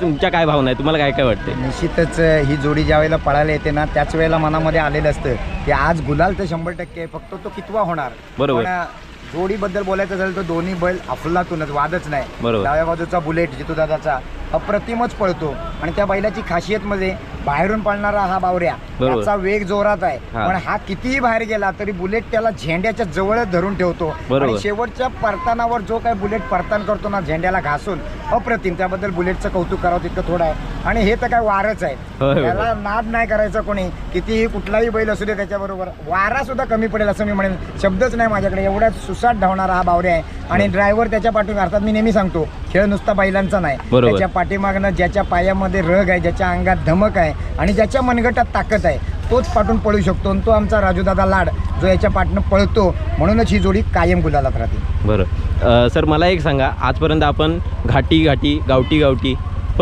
तुमच्या काय भावना आहे तुम्हाला काय काय वाटते निश्चितच ही जोडी ज्या वेळेला पळायला येते ना त्याच वेळेला मनामध्ये आलेलं असतं की आज गुलाल तर शंभर टक्के आहे, फक्त तो कितवा होणार बरोबर. जोडीबद्दल बोलायचं झालं तर दोन्ही बैल अफलातूनच वादच नाही बरोबर. डाव्या बाजूचा बुलेट जितू दादाचा अप्रतिमच पळतो. आणि त्या बैलाची खासियत मध्ये बाहेरून पळणारा हा बावऱ्या बरोबर. त्याचा वेग जोरात आहे. हा. पण हा कितीही बाहेर गेला तरी बुलेट त्याला झेंड्याच्या जवळच धरून ठेवतो. बरोबर. आणि शेवटच्या परतानावर जो काय बुलेट परतान करतो ना झेंड्याला घासून अप्रतिम. त्याबद्दल बुलेटचं कौतुक करावं तितकं थोडं आहे. आणि हे तर काय वारच होय, आहे. होय. त्याला नाद नाही करायचं कोणी. कितीही कुठलाही बैल असू दे त्याच्याबरोबर. वारा सुद्धा कमी पडेल असं मी म्हणेन. शब्दच नाही माझ्याकडे. एवढ्या सुसाट धावणारा हा बावरे आहे. आणि ड्रायव्हर त्याच्या पाठीमागे अर्थात मी नेहमी सांगतो खेळ नुसता बैलांचा नाही. बरोबर. त्याच्या पाठीमागनं ज्याच्या पायामध्ये रग आहे ज्याच्या अंगात धमक आहे आणि ज्याच्या मनगटात ताकद आहे तोच पाठून पळू शकतो आणि तो आमचा राजूदादा लाड जो याच्या पाठनं पळतो म्हणूनच ही जोडी कायम गुलालात राहते. बरं. अ, सर मला एक सांगा आजपर्यंत आपण घाटी घाटी गावठी गावठी